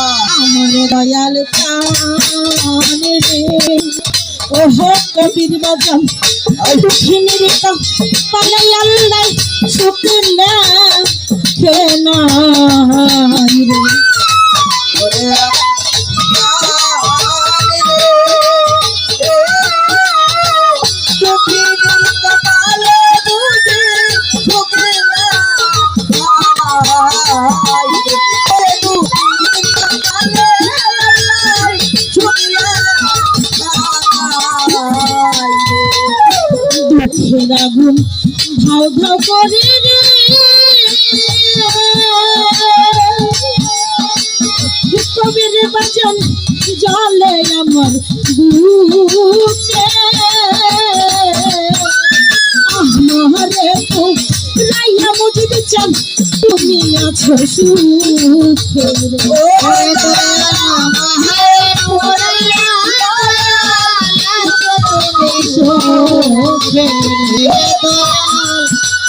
আমার দয়াল প্রাণে রে। ও হোক কবির বাজান দুঃখিনীর পালাই আল্লাহ সুখ না রে। ধাও করে কবির বাচন জলে আমার বুকে। আহমারে তো রাইয়া মুজিদ চান তুমি আছো সুখে।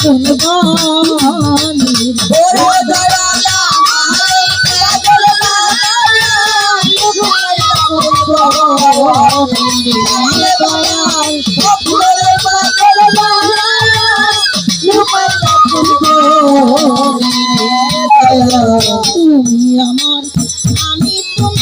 কোন গান তুমি আমার আমি তোমার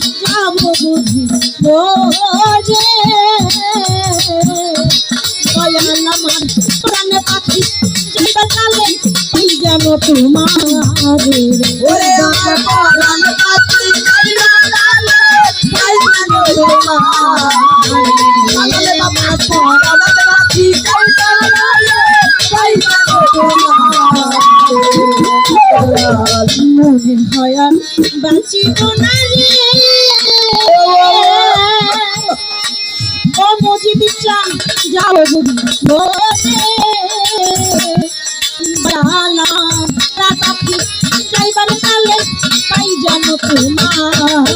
রে যাব বুঝি রে দয়াল আমার প্রাণে পাখি যেটা কালে তুই যেন তোমার ওরে আমার পাখি কাইলা লালে কাইলা লালে বাবা পাখি কাইলা মনে হয় বাঁচিব না রে চান যাও বসে জানা রাতাকি যাইবার কালে পাই জানো তোমার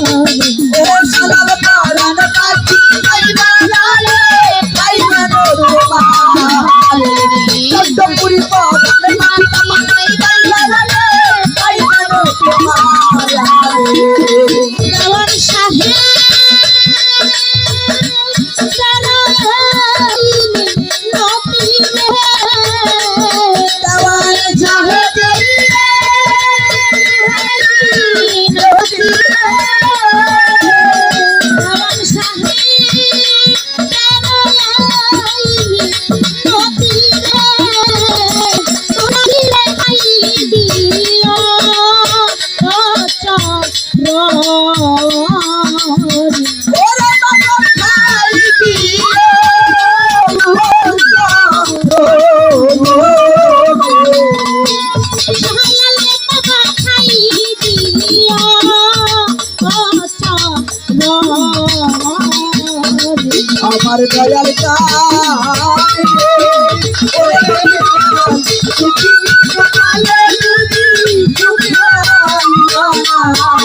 দয়াল